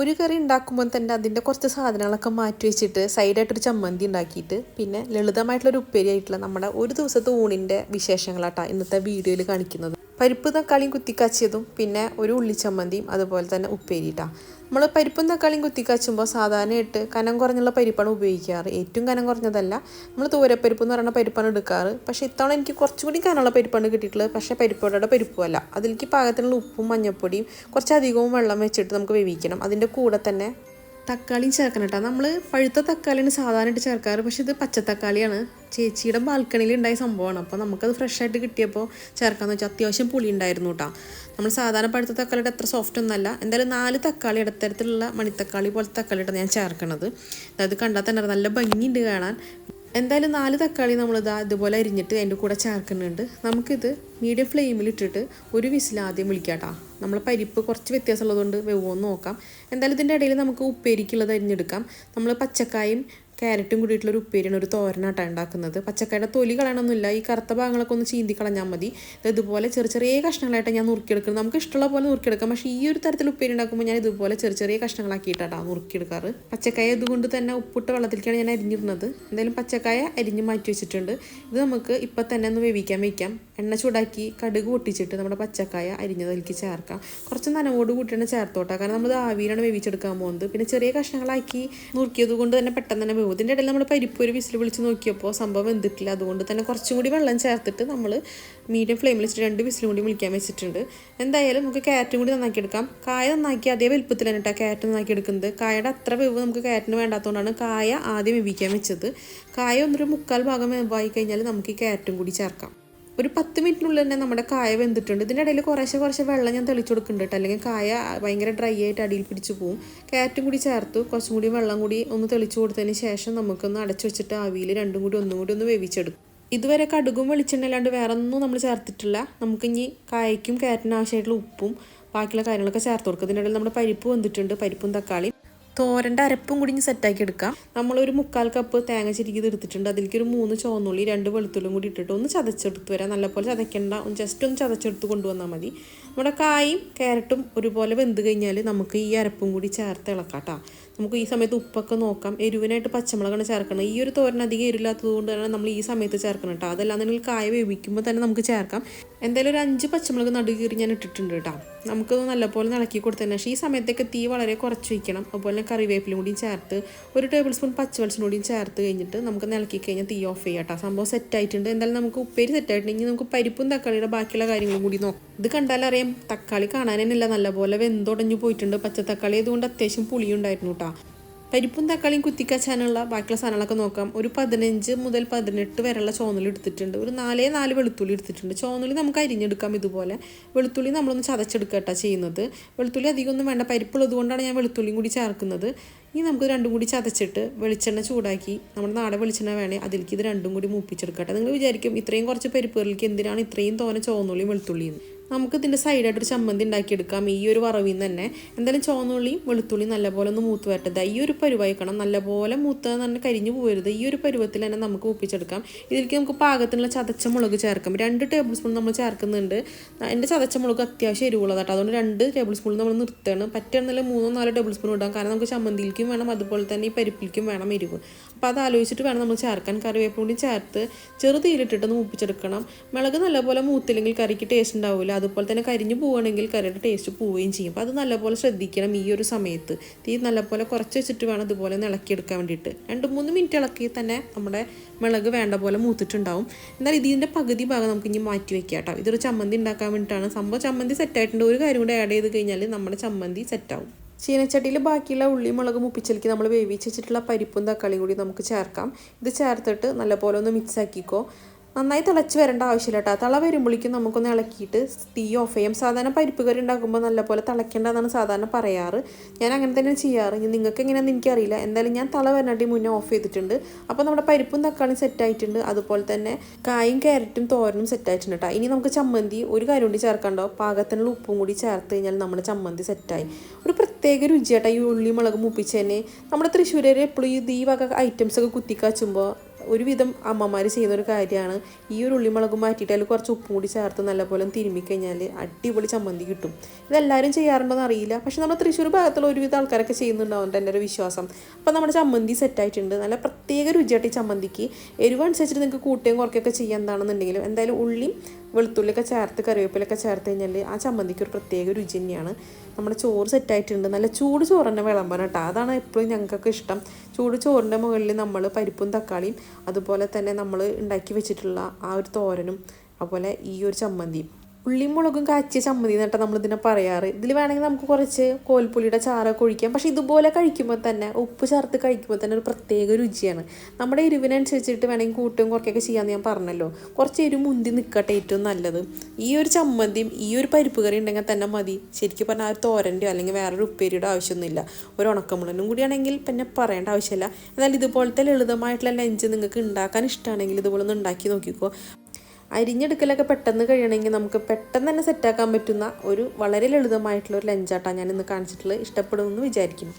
ഒരു കറി ഉണ്ടാക്കുമ്പോൾ തന്നെ അതിന്റെ കുറച്ച് സാധനങ്ങളൊക്കെ മാറ്റി വെച്ചിട്ട് സൈഡായിട്ടൊരു ചമ്മന്തി ഉണ്ടാക്കിയിട്ട് പിന്നെ ലളിതമായിട്ടുള്ളൊരു ഉപ്പേരി ആയിട്ടുള്ള നമ്മുടെ ഒരു ദിവസത്തെ ഊണിന്റെ വിശേഷങ്ങളാട്ടാ ഇന്നത്തെ വീഡിയോയിൽ കാണിക്കുന്നത്. പരിപ്പ് തക്കാളിയും കുത്തിക്കാച്ചിയതും പിന്നെ ഒരു ഉള്ളിച്ചമ്മന്തിയും അതുപോലെ തന്നെ ഉപ്പേരിയിട്ടാണ് നമ്മൾ പരിപ്പും തക്കാളിയും കുത്തിക്കാച്ചുമ്പോൾ സാധാരണയായിട്ട് കനം കുറഞ്ഞുള്ള പരിപ്പാണ് ഉപയോഗിക്കാറ്. ഏറ്റവും കനം കുറഞ്ഞതല്ല. നമ്മൾ തൂരപ്പരിപ്പ് എന്ന് പറയുന്ന പരിപ്പാണ് എടുക്കാറ്. പക്ഷേ ഇത്തവണ എനിക്ക് കുറച്ചും കൂടി കനമുള്ള പരിപ്പാണ് കിട്ടിയിട്ടുള്ളത്. പക്ഷേ പരിപ്പോടെ പരിപ്പുമല്ല അതിലേക്ക് പാകത്തിനുള്ള ഉപ്പും മഞ്ഞപ്പൊടിയും കുറച്ചധികവും വെള്ളം വെച്ചിട്ട് നമുക്ക് വേവിക്കണം. അതിന്റെ കൂടെ തന്നെ തക്കാളിയും ചേർക്കണം കേട്ടോ. നമ്മൾ പഴുത്ത തക്കാളിയാണ് സാധാരണയായിട്ട് ചേർക്കാറ് പക്ഷേ ഇത് പച്ചത്തക്കാളിയാണ്. ചേച്ചിയുടെ ബാൽക്കണിയിൽ ഉണ്ടായ സംഭവമാണ്. അപ്പോൾ നമുക്കത് ഫ്രഷായിട്ട് കിട്ടിയപ്പോൾ ചേർക്കാമെന്ന് വെച്ചാൽ അത്യാവശ്യം പുളി ഉണ്ടായിരുന്നു കേട്ടോ നമ്മൾ സാധാരണ പഴുത്ത തക്കാളിയുടെ അത്ര സോഫ്റ്റ് ഒന്നല്ല എന്തായാലും നാല് തക്കാളി ഇടത്തരത്തിലുള്ള മണിത്തക്കാളി പോലത്തെ തക്കാളിയിട്ടാണ് ഞാൻ ചേർക്കണത്. അതായത് കണ്ടാൽ തന്നെ നല്ല ഭംഗിയുണ്ട് കാണാൻ. എന്തായാലും നാല് തക്കാളി നമ്മളിതാ ഇതുപോലെ അരിഞ്ഞിട്ട് അതിന്റെ കൂടെ ചേർക്കുന്നുണ്ട്. നമുക്കിത് മീഡിയം ഫ്ലെയിമിൽ ഇട്ടിട്ട് ഒരു വിസിൽ ആദ്യം വിളിക്കാട്ടോ. നമ്മൾ പരിപ്പ് കുറച്ച് വ്യത്യാസമുള്ളതുകൊണ്ട് വെവ്വോന്ന് നോക്കാം. എന്തായാലും ഇതിന്റെ ഇടയിൽ നമുക്ക് ഉപ്പേരിക്കുള്ളത് അരിഞ്ഞെടുക്കാം. നമ്മൾ പച്ചക്കായും ക്യാരറ്റും കൂടിയിട്ടുള്ള ഒരു ഉപ്പേരിയാണ് ഒരു തോരനാട്ടാണ് ഉണ്ടാക്കുന്നത്. പച്ചക്കറിയുടെ തൊലി കളയണമെന്നില്ല ഈ കറുത്ത ഭാഗങ്ങളൊക്കെ ഒന്ന് ചീന്തി കളഞ്ഞാൽ മതി. ഇത് ഇതുപോലെ ചെറിയ ചെറിയ കഷ്ണങ്ങളായിട്ട് ഞാൻ നുറുക്കിയെടുക്കുന്നത്. നമുക്ക് ഇഷ്ടമുള്ള പോലെ നുറുക്കിയെടുക്കാം. പക്ഷേ ഈ ഒരു തരത്തിൽ ഉപ്പേരി ഉണ്ടാക്കുമ്പോൾ ഞാൻ ഇതുപോലെ ചെറിയ ചെറിയ കഷ്ണങ്ങളാക്കിയിട്ടാണ് നുറുക്കിയെടുക്കാറ്. പച്ചക്കായ ഇതുകൊണ്ട് തന്നെ ഉപ്പിട്ട വെള്ളത്തിലേക്കാണ് ഞാൻ അരിഞ്ഞിരുന്നത്. എന്തായാലും പച്ചക്കായ അരിഞ്ഞ് മാറ്റി വെച്ചിട്ടുണ്ട്. ഇത് നമുക്ക് ഇപ്പം തന്നെ ഒന്ന് വേവിക്കാൻ വെക്കാം. എണ്ണ ചൂടാക്കി കടുക് പൊട്ടിച്ചിട്ട് നമ്മുടെ പച്ചക്കായ അരിഞ്ഞതിലേക്ക് ചേർക്കാം. കുറച്ച് നനവോട് കൂട്ടിയാണ് ചേർത്തോട്ടാ. കാരണം നമ്മൾ ആവിയിലാണ് വേവിച്ചെടുക്കാൻ പോകുന്നത്. പിന്നെ ചെറിയ കഷ്ണങ്ങളാക്കി നുറുക്കിയത് കൊണ്ട് തന്നെ പെട്ടെന്ന് തന്നെ വേവും. ഇതിന്റെ ഇടയിൽ നമ്മൾ പരിപ്പ് ഒരു വിസിൽ വിളിച്ച് നോക്കിയപ്പോൾ സംഭവം വെന്തിട്ടില്ല. അതുകൊണ്ട് തന്നെ കുറച്ചും കൂടി വെള്ളം ചേർത്തിട്ട് നമ്മൾ മീഡിയം ഫ്ലെയിമിൽ വെച്ചിട്ട് രണ്ട് വിസിലും കൂടി വിളിക്കാൻ വെച്ചിട്ടുണ്ട്. എന്തായാലും നമുക്ക് ക്യാരറ്റും കൂടി നന്നാക്കി എടുക്കാം. കായ നന്നാക്കി അതേ വലുപ്പത്തിൽ തന്നെ കേട്ടോ ക്യാരറ്റ് നന്നാക്കി എടുക്കുന്നത്. കായയുടെ അത്ര വേവ് നമുക്ക് ക്യാരറ്റിന് വേണ്ടാത്തതുകൊണ്ടാണ് കായ ആദ്യം വേവിക്കാൻ വെച്ചത്. കായ ഒന്നൊരു മുക്കാൽ ഭാഗം വേവായി കഴിഞ്ഞാൽ നമുക്ക് ഈ ക്യാരറ്റും കൂടി ചേർക്കാം. ഒരു പത്ത് മിനിറ്റിനുള്ളിൽ തന്നെ നമ്മുടെ കായ വെന്തിട്ടുണ്ട്. ഇതിന്റെ ഇടയിൽ കുറേശ്ശെ കുറച്ച് വെള്ളം ഞാൻ തെളിച്ചു കൊടുക്കുന്നുണ്ട് അല്ലെങ്കിൽ കായ ഭയങ്കര ഡ്രൈ ആയിട്ട് അടിയിൽ പിടിച്ച് പോവും. ക്യാരറ്റും കൂടി ചേർത്തു. കുറച്ചും കൂടി വെള്ളം കൂടി ഒന്ന് തെളിച്ചു കൊടുത്തതിന് ശേഷം നമുക്കൊന്ന് അടച്ചു വെച്ചിട്ട് ആവിയിൽ രണ്ടും കൂടി ഒന്നും കൂടി ഒന്ന് വേവിച്ചെടുക്കും. ഇതുവരെ കടുകും വെളിച്ചെണ്ണ അല്ലാണ്ട് വേറെ ഒന്നും നമ്മൾ ചേർത്തിട്ടില്ല. നമുക്കിനി കായയ്ക്കും കാറ്റിനും ആവശ്യമായിട്ടുള്ള ഉപ്പും ബാക്കിയുള്ള കാര്യങ്ങളൊക്കെ ചേർത്ത് കൊടുക്കും. ഇതിന്റെ ഇടയിൽ നമ്മുടെ പരിപ്പ് വന്നിട്ടുണ്ട് പരിപ്പും തക്കാളിയും. തോരന്റെ അരപ്പും കൂടി ഇനി സെറ്റാക്കി എടുക്കാം. നമ്മളൊരു മുക്കാൽ കപ്പ് തേങ്ങ ചിരിക്കിത് എടുത്തിട്ടുണ്ട്. അതിലേക്ക് ഒരു മൂന്ന് ചുവന്നുള്ളി രണ്ട് വെളുത്തുള്ളിയും കൂടി ഇട്ടിട്ട് ഒന്ന് ചതച്ചെടുത്ത് വരാം. നല്ലപോലെ ചതയ്ക്കേണ്ട. ജസ്റ്റ് ഒന്ന് ചതച്ചെടുത്ത് കൊണ്ടുവന്നാൽ മതി. നമ്മുടെ കായും ക്യാരറ്റും ഒരുപോലെ വെന്ത് കഴിഞ്ഞാൽ നമുക്ക് ഈ അരപ്പും കൂടി ചേർത്ത് ഇളക്കാം കേട്ടോ നമുക്ക് ഈ സമയത്ത് ഉപ്പൊക്കെ നോക്കാം. എരിവിനായിട്ട് പച്ചമുളകാണ് ചേർക്കണം ഈ ഒരു തോരൻ അധികം എരിവില്ലാത്തത് കൊണ്ട് തന്നെ നമ്മൾ ഈ സമയത്ത് ചേർക്കണം കേട്ടോ. അതല്ലാന്നുണ്ടെങ്കിൽ കായ വേവിക്കുമ്പോൾ തന്നെ നമുക്ക് ചേർക്കാം. എന്തായാലും ഒരു അഞ്ച് പച്ചമുളക് നടുകീറി ഞാൻ ഇട്ടിട്ടുണ്ട് കേട്ടോ. നമുക്ക് നല്ലപോലെ ഇളക്കി കൊടുത്തതിന് ശേഷം ഈ സമയത്തൊക്കെ തീ വളരെ കുറച്ച് വയ്ക്കണം അതുപോലെ തന്നെ കറിവേപ്പിലും കൂടിയും ചേർത്ത് ഒരു ടേബിൾ സ്പൂൺ പച്ചവെളിച്ചും കൂടിയും ചേർത്ത് കഴിഞ്ഞിട്ട് നമുക്ക് ഇളക്കി കഴിഞ്ഞാൽ തീ ഓഫ് ചെയ്യാം കേട്ടോ. സംഭവം സെറ്റായിട്ടുണ്ട് എന്തായാലും നമുക്ക് ഉപ്പേരി സെറ്റായിട്ടുണ്ടെങ്കിൽ നമുക്ക് പരിപ്പും തക്കാളിയുടെ ബാക്കിയുള്ള കാര്യങ്ങളും കൂടി നോക്കാം. ഇത് കണ്ടാലറിയാം തക്കാളി കാണാൻ തന്നെയല്ല നല്ലപോലെ വെന്തുടഞ്ഞു പോയിട്ടുണ്ട്. പച്ച തക്കാളി അതുകൊണ്ട് അത്യാവശ്യം പുളിയുണ്ടായിരുന്നു കേട്ടോ. പരിപ്പും തക്കാളിയും കുത്തിക്കച്ചാനുള്ള ബാക്കിയുള്ള സാധനങ്ങളൊക്കെ നോക്കാം. ഒരു പതിനഞ്ച് മുതൽ പതിനെട്ട് വരെയുള്ള ചോന്നൽ എടുത്തിട്ടുണ്ട്. ഒരു നാലേ നാല് വെളുത്തുള്ളി എടുത്തിട്ടുണ്ട്. ചോന്നലി നമുക്ക് അരിഞ്ഞെടുക്കാം ഇതുപോലെ. വെളുത്തുള്ളി നമ്മളൊന്ന് ചതച്ചെടുക്കട്ടാ ചെയ്യുന്നത്. വെളുത്തുള്ളി അധികം ഒന്നും വേണ്ട. പരിപ്പുള്ളത് കൊണ്ടാണ് ഞാൻ വെളുത്തുള്ളിയും കൂടി ചേർക്കുന്നത്. ഇനി നമുക്ക് രണ്ടും കൂടി ചതച്ചിട്ട് വെളിച്ചെണ്ണ ചൂടാക്കി നമ്മുടെ നാടൻ വെളിച്ചെണ്ണ വേണേ അതിലേക്ക് ഇത് രണ്ടും കൂടി മൂപ്പിച്ചെടുക്കട്ടെ നിങ്ങൾ വിചാരിക്കും ഇത്രയും കുറച്ച് പരിപ്പുകളിലേക്ക് എന്തിനാണ് ഇത്രയും തോനെ ചോന്നുള്ളിയും വെളുത്തുള്ളിയും? നമുക്ക് ഇതിന്റെ സൈഡായിട്ട് ഒരു ചമ്മന്തി ഉണ്ടാക്കിയെടുക്കാം. ഈ ഒരു വറവിൽ നിന്ന് തന്നെ. എന്തായാലും ചുവന്നുള്ളിയും വെളുത്തുള്ളിയും നല്ലപോലെ ഒന്ന് മൂത്ത് വരട്ടത് ഈ ഒരു പരുവായിക്കണം നല്ലപോലെ മൂത്ത് തന്നെ കരിഞ്ഞു പോകരുത്. ഈ ഒരു പരുവത്തിൽ തന്നെ നമുക്ക് ഒപ്പിച്ചെടുക്കാം ഇതിലേക്ക് നമുക്ക് പാകത്തിനുള്ള ചതച്ച മുളക് ചേർക്കാം. രണ്ട് ടേബിൾ സ്പൂൺ നമ്മൾ ചേർക്കുന്നുണ്ട്. എന്റെ ചതച്ച മുളക് അത്യാവശ്യം എരിവുള്ളതാട്ടോ. അതുകൊണ്ട് രണ്ട് ടേബിൾ സ്പൂൺ നമ്മൾ നിർത്തണം. പറ്റുകയാണെന്നില്ല മൂന്നോ നാലോ ടേബിൾ സ്പൂൺ ഇടാം. കാരണം നമുക്ക് ചമ്മന്തിയിലേക്കും വേണം. അതുപോലെ തന്നെ ഈ പരിപ്പിലേക്കും വേണം എരിവ്. അപ്പോൾ അത് ആലോചിച്ചിട്ട് വേണം നമ്മൾ ചേർക്കാൻ. കറിവേപ്പിലും കൂടി ചേർത്ത് ചെറുതീലിട്ടിട്ടൊന്ന് മൂപ്പിച്ചെടുക്കണം മുളക് നല്ലപോലെ മൂത്തില്ലെങ്കിൽ കറിക്ക് ടേസ്റ്റ് ഉണ്ടാവില്ല അതുപോലെ തന്നെ കരിഞ്ഞു പോവുകയാണെങ്കിൽ കറിയുടെ ടേസ്റ്റ് പോവുകയും ചെയ്യും. അപ്പോൾ അത് നല്ലപോലെ ശ്രദ്ധിക്കണം ഈ ഒരു സമയത്ത്. തീ നല്ലപോലെ കുറച്ച് വെച്ചിട്ട് വേണം ഇതുപോലെ ഇളക്കിയെടുക്കാൻ വേണ്ടിയിട്ട്. രണ്ട് മൂന്ന് മിനിറ്റ് ഇളക്കി തന്നെ നമ്മുടെ മുളക് വേണ്ട പോലെ മൂത്തിട്ടുണ്ടാവും. എന്നാൽ ഇതിന്റെ പകുതി ഭാഗം നമുക്ക് ഇനി മാറ്റി വെക്കാം കേട്ടോ. ഇതൊരു ചമ്മന്തി ഉണ്ടാക്കാൻ വേണ്ടിയിട്ടാണ്. സംഭവം ചമ്മന്തി സെറ്റായിട്ടുണ്ട് ഒരു കാര്യം കൂടെ ആഡ് ചെയ്ത് കഴിഞ്ഞാൽ നമ്മുടെ ചമ്മന്തി സെറ്റാവും ചീനച്ചട്ടിയിൽ ബാക്കിയുള്ള ഉള്ളി മുളക് മുപ്പിച്ചിലേക്ക് നമ്മൾ വേവിച്ച് വെച്ചിട്ടുള്ള പരിപ്പും തക്കാളിയും കൂടി നമുക്ക് ചേർക്കാം. ഇത് ചേർത്തിട്ട് നല്ലപോലെ ഒന്ന് മിക്സ് ആക്കിക്കോ. നന്നായി തിളച്ച് വരേണ്ട ആവശ്യമില്ല കേട്ടോ. തിള വരുമ്പോഴേക്കും നമുക്കൊന്ന് ഇളക്കിയിട്ട് തീ ഓഫ് ചെയ്യാം. സാധാരണ പരിപ്പ് കറി ഉണ്ടാക്കുമ്പോൾ നല്ലപോലെ തിളയ്ക്കേണ്ടതെന്നാണ് സാധാരണ പറയാറ്. ഞാൻ അങ്ങനെ തന്നെ ചെയ്യാറ്. ഇനി നിങ്ങൾക്ക് എങ്ങനെയാണെന്ന് എനിക്കറിയില്ല. എന്തായാലും ഞാൻ തള വരണാട്ടി മുന്നേ ഓഫ് ചെയ്തിട്ടുണ്ട്. അപ്പോൾ നമ്മുടെ പരിപ്പും തക്കാളിയും സെറ്റ് ആയിട്ടുണ്ട്. അതുപോലെ തന്നെ കായും ക്യാരറ്റും തോരനും സെറ്റ് ആയിട്ടുണ്ട് കേട്ടോ. ഇനി നമുക്ക് ചമ്മന്തി ഒരു കാര്യം ചേർക്കണ്ടോ? പാകത്തിനുള്ള ഉപ്പും കൂടി ചേർത്ത് കഴിഞ്ഞാൽ നമ്മുടെ ചമ്മന്തി സെറ്റായി ഒരു പ്രത്യേക രുചിയാട്ടോ ഈ ഉള്ളി മുളക് മൂപ്പിച്ചതന്നെ നമ്മുടെ തൃശ്ശൂരേര് എപ്പോഴും ഈ ഈ ഐറ്റംസ് ഒക്കെ കുത്തിക്കാച്ചുമ്പോൾ ഒരുവിധം അമ്മമാർ ചെയ്യുന്ന ഒരു കാര്യമാണ്. ഈ ഒരു ഉള്ളിമുളക് മാറ്റിയിട്ട് അതിൽ കുറച്ച് ഉപ്പും കൂടി ചേർത്ത് നല്ലപോലെ തിരുമ്മി കഴിഞ്ഞാൽ അടിപൊളി ചമ്മന്തി കിട്ടും. ഇതെല്ലാവരും ചെയ്യാറുണ്ടോയെന്ന് അറിയില്ല. പക്ഷേ നമ്മുടെ തൃശ്ശൂർ ഭാഗത്തുള്ള ഒരുവിധ ആൾക്കാരൊക്കെ ചെയ്യുന്നുണ്ടാവും എന്റെ ഒരു വിശ്വാസം. അപ്പോൾ നമ്മുടെ ചമ്മന്തി സെറ്റായിട്ടുണ്ട് നല്ല പ്രത്യേക രുചിയായിട്ട് ഈ ചമ്മന്തിക്ക് എരിവ് അനുസരിച്ചിട്ട് നിങ്ങൾക്ക് കൂട്ടുകയും കുറയ്ക്കുകയൊക്കെ ചെയ്യാൻ എന്താണെന്നുണ്ടെങ്കിലും എന്തായാലും ഉള്ളിയും വെളുത്തുള്ളിയൊക്കെ ചേർത്ത് കറിവേപ്പിലൊക്കെ ചേർത്ത് കഴിഞ്ഞാൽ ആ ചമ്മന്തിക്ക് ഒരു പ്രത്യേക രുചി തന്നെയാണ്. നമ്മുടെ ചോറ് സെറ്റായിട്ടുണ്ട് നല്ല ചൂട് ചോറ് തന്നെ വിളമ്പണം കേട്ടോ. അതാണ് എപ്പോഴും ഞങ്ങൾക്കൊക്കെ ഇഷ്ടം. ചൂട് ചോറിന്റെ മുകളിൽ നമ്മൾ പരിപ്പും തക്കാളിയും അതുപോലെ തന്നെ നമ്മൾ ഉണ്ടാക്കി വെച്ചിട്ടുള്ള ആ ഒരു തോരനും അതുപോലെ ഈ ഒരു ചമ്മന്തിയും. ഉള്ളിയും മുളകും കാച്ചിയ ചമ്മതി എന്നിട്ട് നമ്മളിതിനെ പറയാറ്. ഇതിൽ വേണമെങ്കിൽ നമുക്ക് കുറച്ച് കോൽപ്പുളിയുടെ ചാറൊക്കെ ഒഴിക്കാം. പക്ഷേ ഇതുപോലെ കഴിക്കുമ്പോൾ തന്നെ ഉപ്പ് ചേർത്ത് കഴിക്കുമ്പോൾ തന്നെ ഒരു പ്രത്യേക രുചിയാണ്. നമ്മുടെ എരിവിനനുസരിച്ചിട്ട് വേണമെങ്കിൽ കൂട്ടും കുറയ്ക്കൊക്കെ ചെയ്യാമെന്ന് ഞാൻ പറഞ്ഞല്ലോ. കുറച്ച് എരിവ് മുന്തി നിൽക്കട്ടെ ഏറ്റവും നല്ലത്. ഈ ഒരു ചമ്മന്തിയും ഈ ഒരു പരിപ്പ് കറി ഉണ്ടെങ്കിൽ തന്നെ മതി. ശരിക്കും പറഞ്ഞാൽ ആ ഒരു തോരന്റെയോ അല്ലെങ്കിൽ വേറൊരു ഉപ്പേരിയുടെ ആവശ്യമൊന്നുമില്ല. ഒരു ഉണക്കമുളനും കൂടിയാണെങ്കിൽ പിന്നെ പറയേണ്ട ആവശ്യമില്ല. എന്നാൽ ഇതുപോലത്തെ ലളിതമായിട്ടുള്ള ലഞ്ച് നിങ്ങൾക്ക് ഉണ്ടാക്കാൻ ഇഷ്ടമാണെങ്കിൽ ഇതുപോലെ ഒന്ന് ഉണ്ടാക്കി നോക്കിക്കോ. അരിഞ്ഞെടുക്കലൊക്കെ പെട്ടെന്ന് കഴിയണമെങ്കിൽ നമുക്ക് പെട്ടെന്ന് തന്നെ സെറ്റാക്കാൻ പറ്റുന്ന ഒരു വളരെ ലളിതമായിട്ടുള്ള ഒരു ലഞ്ചാട്ടാണ് ഞാൻ ഇന്ന് കാണിച്ചിട്ടുള്ളത്. ഇഷ്ടപ്പെടുമെന്ന് വിചാരിക്കുന്നു.